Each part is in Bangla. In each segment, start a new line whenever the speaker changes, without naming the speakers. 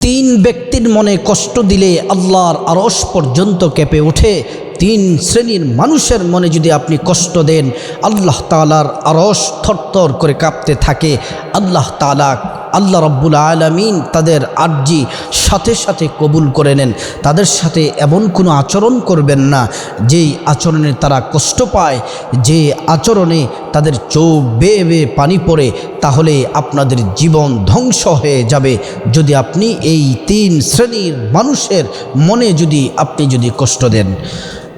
তিন ব্যক্তির মনে কষ্ট দিলে আল্লাহর আরস পর্যন্ত কেঁপে ওঠে। তিন শ্রেণির মানুষের মনে যদি আপনি কষ্ট দেন, আল্লাহ তালার আরস থরথর করে কাঁপতে থাকে। আল্লাহ তালা আল্লাহ রব্বুল আলমিন তাদের আর্জি সাথে সাথে কবুল করে নেন। তাদের সাথে এমন কোনো আচরণ করবেন না, যেই আচরণে তারা কষ্ট পায়। যে আচরণে তাদের চোখ বেয়ে বেয়ে পানি পড়ে, তাহলে আপনাদের জীবন ধ্বংস হয়ে যাবে। যদি আপনি এই তিন শ্রেণির মানুষের মনে যদি আপনি যদি কষ্ট দেন।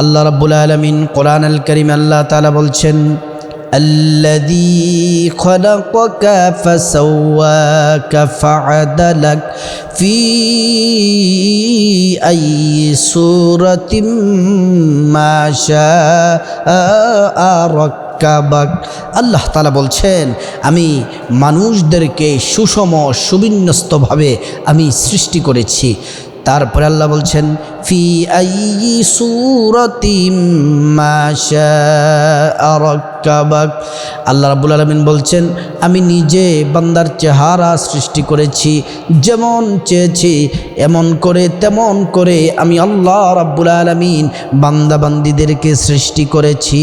আল্লাহ রাব্বুল আলমিন কোরআন আল করিম আল্লাহ তালা বলছেন الذي خلقك فسواك فعدلك في أي سورة ما شاء ركبك আল্লাহ তালা বলছেন আমি মানুষদেরকে সুষম সুবিন্যস্তভাবে আমি সৃষ্টি করেছি তারপরে আল্লাহ বলছেন ফি আই সুরতিম মাশাআরাকাবাক আল্লাহ রাব্বুল আলামিন বলছেন, আমি নিজে বান্দার চেহারা সৃষ্টি করেছি, যেমন চেয়েছি, এমন করে, তেমন করে আমি আল্লাহ রাব্বুল আলামিন বান্দা বান্দিদেরকে সৃষ্টি করেছি।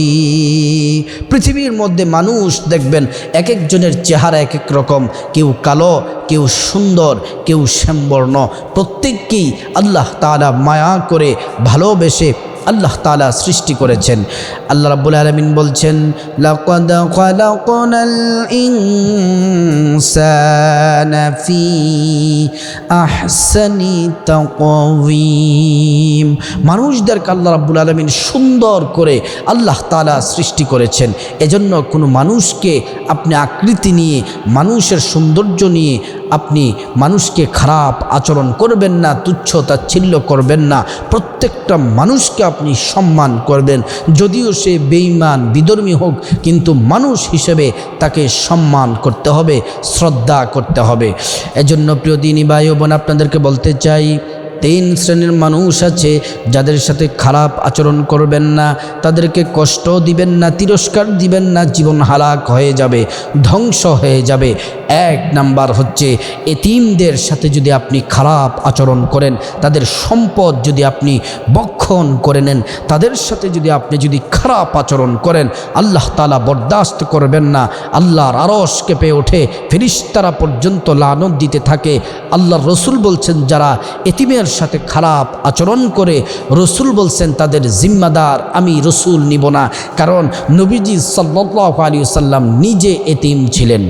পৃথিবীর মধ্যে মানুষ দেখবেন, এক একজনের চেহারা এক এক রকম, কেউ কালো, কেউ সুন্দর, কেউ শ্যামবর্ণ, প্রত্যেককেই আল্লাহ তাআলা মায়া করে ভালোবেসে আল্লাহ তালা সৃষ্টি করেছেন। আল্লাহ রাবুল আলমিন বলছেন লকদ আহসানি তাকওয়িম মানুষদেরকে আল্লাহ রাব্বুল আলমিন সুন্দর করে আল্লাহ তালা সৃষ্টি করেছেন। এজন্য কোনো মানুষকে আপনি আকৃতি নিয়ে, মানুষের সৌন্দর্য নিয়ে আপনি মানুষকে খারাপ আচরণ করবেন না, তুচ্ছ তাচ্ছিল্য করবেন না। প্রত্যেকটা মানুষকে আপনি সম্মান করবেন। যদিও সে বেঈমান, বিধর্মী হোক, কিন্তু মানুষ হিসেবে তাকে সম্মান করতে হবে, শ্রদ্ধা করতে হবে। এজন্য প্রিয় দিনী ও বোন আপনাদেরকে বলতে চাই তিন শ্রেণির মানুষ আছে, যাদের সাথে খারাপ আচরণ করবেন না, তাদেরকে কষ্ট দিবেন না, তিরস্কার দিবেন না, জীবন হালাক হয়ে যাবে, ধ্বংস হয়ে যাবে। এক নাম্বার হচ্ছে, এতিমদের সাথে যদি আপনি খারাপ আচরণ করেন, তাদের সম্পদ যদি আপনি বক্ষণ করে নেন, তাদের সাথে যদি আপনি যদি খারাপ আচরণ করেন, আল্লাহ তালা বরদাস্ত করবেন না, আল্লাহর আরস কেঁপে ওঠে, ফিরিস্তারা পর্যন্ত লানত দিতে থাকে। আল্লাহর রসুল বলছেন, যারা এতিমের সাথে খারাপ আচরণ করে রসুল বলছেন, তাদের জিম্মাদার আমি রসুল নিব না। কারণ নবীজি সাল্লাহ আলী সাল্লাম নিজে এতিম ছিলেন।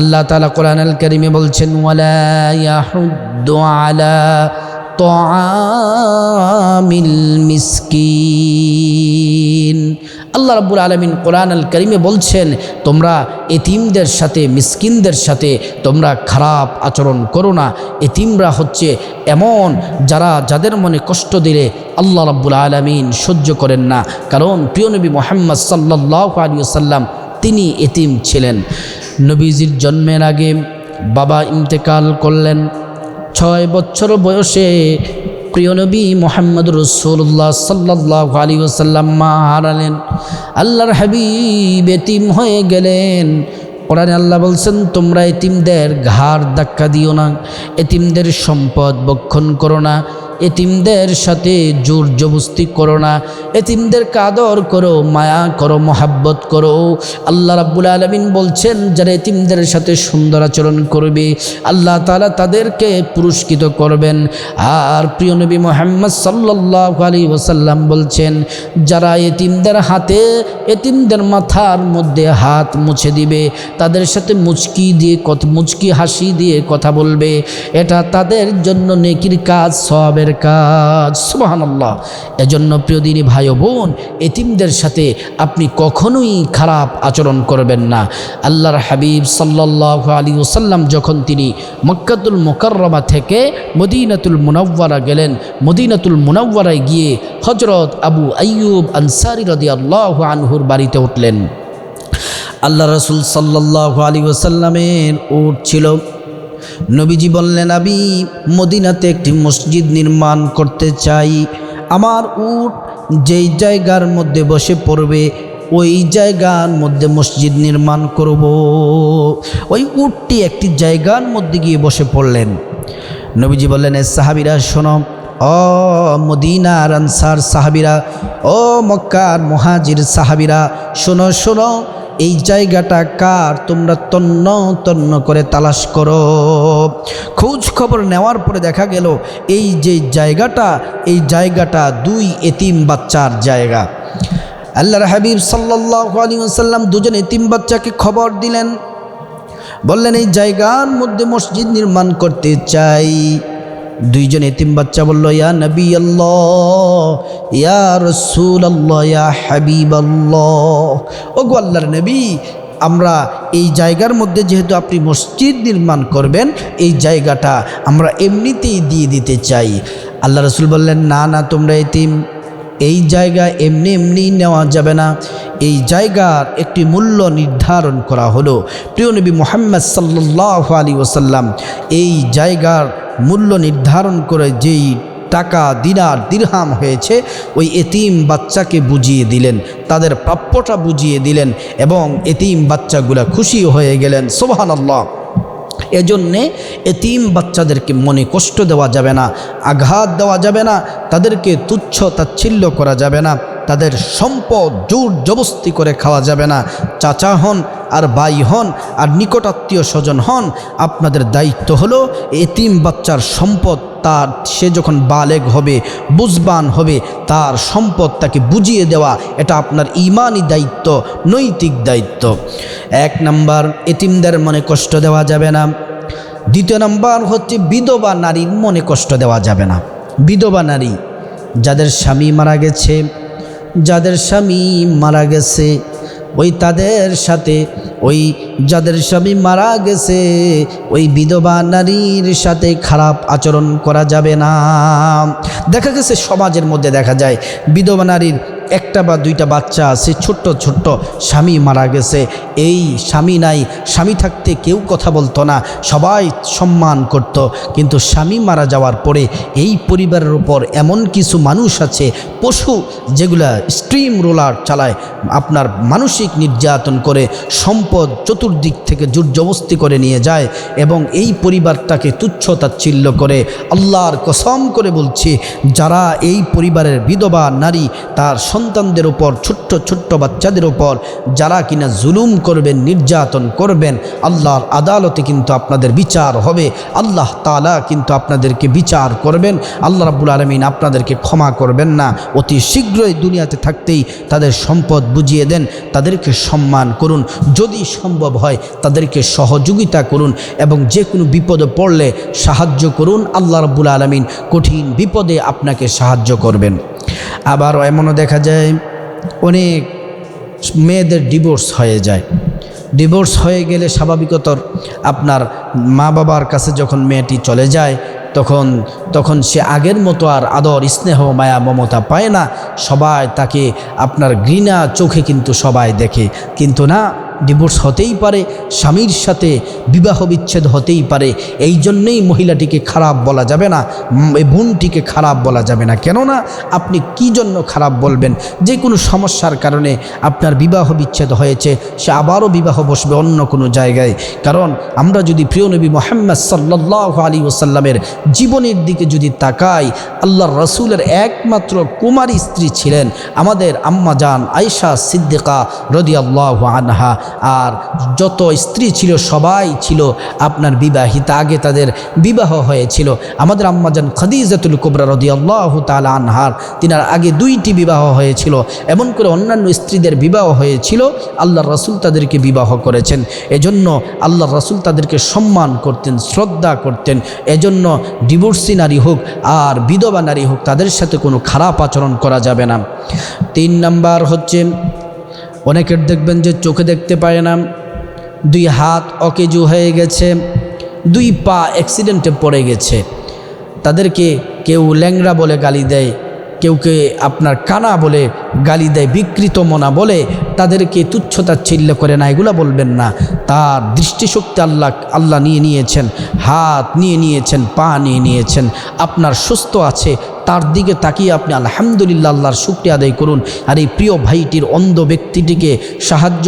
আল্লাহ তালা কোরআন আল করিমে বলছেন আলা তামিল মিসকিন। আল্লাহ রাব্বুল আলমিন কোরআন আল করিমে বলছেন, তোমরা এতিমদের সাথে, মিসকিনদের সাথে তোমরা খারাপ আচরণ করো না। এতিমরা হচ্ছে এমন যারা, যাদের মনে কষ্ট দিলে আল্লাহ রাব্বুল আলমিন সহ্য করেন না। কারণ প্রিয় নবী মোহাম্মদ সাল্লাহ আলী সাল্লাম তিনি এতিম ছিলেন। নবীজির জন্মের আগে বাবা ইন্তেকাল করলেন। ছয় বছর বয়সে প্রিয় নবী মোহাম্মদ রসুল্লাহ সাল্লাহ আলী ওসাল্লাম মা হারালেন আল্লাহর হাবিব এতিম হয়ে গেলেন। কোরআনে আল্লাহ বলছেন, তোমরা এতিমদের ঘাড় ধাক্কা দিও না, এতিমদের সম্পদ বক্ষণ করো না এতিমদের সাথে জোর জবস্তি করো না। এতিমদের কাদর করো, মায়া করো, মহাব্বত করো। আল্লাহ রাব্বুল আলমিন বলছেন, যারা এতিমদের সাথে সুন্দর আচরণ করবে, আল্লাহ তালা তাদেরকে পুরস্কৃত করবেন। আর প্রিয় নবী মোহাম্মদ সাল্লাহ আলী ওসাল্লাম বলছেন, যারা এতিমদের হাতে, এতিমদের মাথার মধ্যে হাত মুছে দিবে, তাদের সাথে মুচকি দিয়ে মুচকি হাসি দিয়ে কথা বলবে, এটা তাদের জন্য নেকির কাজ সবের কাজ। সুবাহান্লাহ এজন্য প্রিয় দিনী ভাই বোন, এতিমদের সাথে আপনি কখনোই খারাপ আচরণ করবেন না। আল্লাহর হাবিব সাল্লাহ আলী ওসাল্লাম যখন তিনি মক্কাতুল মোকাররমা থেকে মদিনাতুল মুনাব্বারা গেলেন, মদিনাতুল মুনাব্বারায় গিয়ে হজরত আবু আইয়ুব আনসারি রদি আল্লাহ আনহুর বাড়িতে উঠলেন। আল্লাহ রসুল সাল্লাহ আলী ওসাল্লামের উট ছিল নবীজি বললেন, আমি মদিনাতে একটি মসজিদ নির্মাণ করতে চাই। আমার উট যেই জায়গার মধ্যে বসে পড়বে, ওই জায়গার মধ্যে মসজিদ নির্মাণ করব। ওই উটটি একটি জায়গার মধ্যে গিয়ে বসে পড়লেন। নবীজি বললেন, এ সাহাবিরা, শোনো, ও মদিনার আনসার সাহাবিরা, ও মক্কার মহাজির সাহাবিরা, শোনো শোনো এই জায়গাটা কার? তোমরা তন্ন তন্ন করে তালাশ করো। খোঁজ খবর নেওয়ার পরে দেখা গেল, এই যে জায়গাটা, এই জায়গাটা দুই এতিম বাচ্চার জায়গা। আল্লাহর হাবিব সাল্লাহ আলী সাল্লাম দুজন এতিম বাচ্চাকে খবর দিলেন। বললেন, এই জায়গার মধ্যে মসজিদ নির্মাণ করতে চাই। দুইজন এতিম বাচ্চা বলল, ইয়া নবী আল্লাহ ইয়া রসুল হাবিব ও গো আল্লাহর নবী, আমরা এই জায়গার মধ্যে যেহেতু আপনি মসজিদ নির্মাণ করবেন, এই জায়গাটা আমরা এমনিতেই দিয়ে দিতে চাই। আল্লাহ রসুল বললেন, না না, তোমরা এতিম, এই জায়গা এমনি এমনি নেওয়া যাবে না। এই জায়গার একটি মূল্য নির্ধারণ করা হলো। প্রিয় নবী মোহাম্মদ সাল্লাহ আলী ওসাল্লাম এই জায়গার মূল্য নির্ধারণ করে যেই টাকা দিনার দিরহাম হয়েছে, ওই এতিম বাচ্চাকে বুঝিয়ে দিলেন, তাদের প্রাপ্যটা বুঝিয়ে দিলেন এবং এতিম বাচ্চাগুলা খুশি হয়ে গেলেন। সোহান এজন্যে এতিম বাচ্চাদেরকে মনে কষ্ট দেওয়া যাবে না, আঘাত দেওয়া যাবে না, তাদেরকে তুচ্ছ তাচ্ছিল্য করা যাবে না, তাদের সম্পদ জোর জবস্তি করে খাওয়া যাবে না। চাচা হন আর ভাই হন আর নিকটাত্মীয় স্বজন হন, আপনাদের দায়িত্ব হলো এতিম বাচ্চার সম্পদ তার, সে যখন বালেগ হবে বুঝবান হবে, তার সম্পদ তাকে বুঝিয়ে দেওয়া, এটা আপনার ইমানই দায়িত্ব, নৈতিক দায়িত্ব। এক নাম্বার, এতিমদের মনে কষ্ট দেওয়া যাবে না। দ্বিতীয় নাম্বার হচ্ছে বিধবা নারীর মনে কষ্ট দেওয়া যাবে না। বিধবা নারী, যাদের স্বামী মারা গেছে, যাদের স্বামী মারা গেছে ওই তাদের সাথে, ওই যাদের স্বামী মারা গেছে, ওই বিধবা নারীর সাথে খারাপ আচরণ করা যাবে না। দেখা গেছে সমাজের মধ্যে দেখা যায়, বিধবা নারীর একটা বা দুইটা বাচ্চা আছে, ছোট্ট ছোট্ট স্বামী মারা গেছে। এই স্বামী নাই, স্বামী থাকতে কেউ কথা বলতো না, সবাই সম্মান করত। কিন্তু স্বামী মারা যাওয়ার পরে এই পরিবারের উপর এমন কিছু মানুষ আছে, পশু যেগুলা স্ট্রিম রোলার চালায়, আপনার মানসিক নির্যাতন করে, সম্পদ চতুর্দিক থেকে জোরজবস্তি করে নিয়ে যায় এবং এই পরিবারটাকে তুচ্ছ তাচ্ছিল্য করে আল্লাহর কসম করে বলছি, যারা এই পরিবারের বিধবা নারী, তার সন্তানদের উপর, ছোট্ট ছোট্ট বাচ্চাদের ওপর যারা কিনা জুলুম করবেন, নির্যাতন করবেন, আল্লাহর আদালতে কিন্তু আপনাদের বিচার হবে। আল্লাহ তালা কিন্তু আপনাদেরকে বিচার করবেন। আল্লাহ রাব্বুল আলমিন আপনাদেরকে ক্ষমা করবেন না। অতি শীঘ্রই দুনিয়াতে থাকতেই তাদের সম্পদ বুঝিয়ে দেন, তাদেরকে সম্মান করুন। যদি সম্ভব হয়, তাদেরকে সহযোগিতা করুন এবং যে কোনো বিপদে পড়লে সাহায্য করুন। আল্লাহ রাব্বুল আলমিন কঠিন বিপদে আপনাকে সাহায্য করবেন। আবার এমনও দেখা যায়, অনেক মেয়েদের ডিভোর্স হয়ে যায়। ডিভোর্স হয়ে গেলে স্বাভাবিকতর আপনার মা বাবার কাছে যখন মেয়েটি চলে যায়, তখন তখন সে আগের মতো আর আদর, স্নেহ, মায়া, মমতা পায় না। সবাই তাকে আপনার ঘৃণা চোখে কিন্তু সবাই দেখে। কিন্তু না ডিভোর্স হতেই পারে, স্বামীর সাথে বিবাহ বিচ্ছেদ হতেই পারে, এই জন্যেই মহিলাটিকে খারাপ বলা যাবে না বোনটিকে খারাপ বলা যাবে না। কেননা আপনি কি জন্য খারাপ বলবেন? যে কোনো সমস্যার কারণে আপনার বিবাহ বিচ্ছেদ হয়েছে, সে আবারও বিবাহ বসবে অন্য কোনো জায়গায়। কারণ আমরা যদি প্রিয় নবী মোহাম্মদ সাল্লাহ আলী ওসাল্লামের জীবনের দিকে যদি তাকাই, আল্লাহর রসুলের একমাত্র কুমারী স্ত্রী ছিলেন আমাদের আম্মা জান আয়সা সিদ্দিকা রদি আল্লাহ আনহা। আর যত স্ত্রী ছিল, সবাই ছিল আপনার বিবাহিতা। আগে তাদের বিবাহ হয়েছিল। আমাদের আম্মাজান খাদিজাতুল কুবরা রদি আল্লাহ তালা আনহার, তিনার আগে দুইটি বিবাহ হয়েছিল। এমন করে অন্যান্য স্ত্রীদের বিবাহ হয়েছিল। আল্লাহ রসুল তাদেরকে বিবাহ করেছেন। এজন্য আল্লাহ রসুল তাদেরকে সম্মান করতেন, শ্রদ্ধা করতেন। এজন্য ডিভোর্সি নারী হোক আর বিধবা নারী হোক, তাদের সাথে কোনো খারাপ আচরণ করা যাবে না। তিন নাম্বার হচ্ছে অনেকের দেখবেন যে চোখে দেখতে পায় না, দুই হাত অকেজু হয়ে গেছে, দুই পা অ্যাক্সিডেন্টে পড়ে গেছে। তাদেরকে কেউ ল্যাংরা বলে গালি দেয় কেউকে আপনার কানা বলে গালি দেয় বিকৃত মনা বলে, তাদেরকে তুচ্ছতাচ্ছিল্য করে না, এগুলা বলবেন না। তার দৃষ্টিশক্তি আল্লাহ আল্লাহ নিয়ে নিয়েছেন, হাত নিয়ে নিয়েছেন, পা নিয়ে নিয়েছেন, আপনার সুস্থ আছে, তার দিকে তাকিয়ে আপনি আলহামদুলিল্লাহ আল্লাহর শুক্রিয়া আদায় করুন। আর এই প্রিয় ভাইটির অন্ধ ব্যক্তিটিকে সাহায্য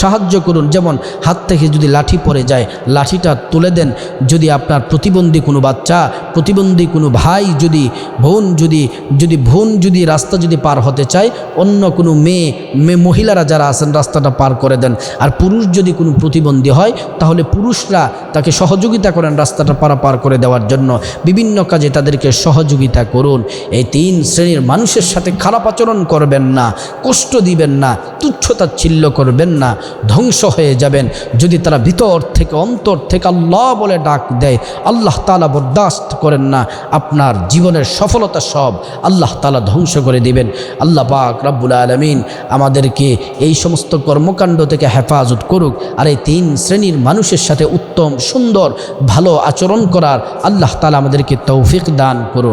সাহায্য করুন। যেমন হাত থেকে যদি লাঠি পড়ে যায়, লাঠিটা তুলে দেন। যদি আপনার প্রতিবন্ধী কোনো বাচ্চা, প্রতিবন্ধী কোনো ভাই যদি, বোন যদি যদি বোন যদি রাস্তা যদি পার হতে চায় অন্য কোনো মেয়ে মেয়ে মহিলারা যারা আছেন, রাস্তাটা পার করে দেন। আর পুরুষ যদি কোনো প্রতিবন্ধী হয়, তাহলে পুরুষরা তাকে সহযোগিতা করেন রাস্তাটা পারা পার করে দেওয়ার জন্য। বিভিন্ন কাজে তাদেরকে সহযোগিতা করুন। এই তিন শ্রেণির মানুষের সাথে খারাপ আচরণ করবেন না, কষ্ট দিবেন না, তুচ্ছতাচ্ছিল্য করবেন না, ধ্বংস হয়ে যাবেন। যদি তারা ভিতর থেকে, অন্তর থেকে আল্লাহ বলে ডাক দেয়, আল্লাহ তালা বরদাস্ত করেন না। আপনার জীবনের সফলতা সব আল্লাহ তালা ধ্বংস করে দিবেন। আল্লাহ পাক রাব্বুল আলমিন আমাদেরকে এই সমস্ত কর্মকাণ্ড থেকে হেফাজত করুক আর এই তিন শ্রেণির মানুষের সাথে উত্তম, সুন্দর, ভালো আচরণ করার আল্লাহ তালা আমাদেরকে তৌফিক দান করুন।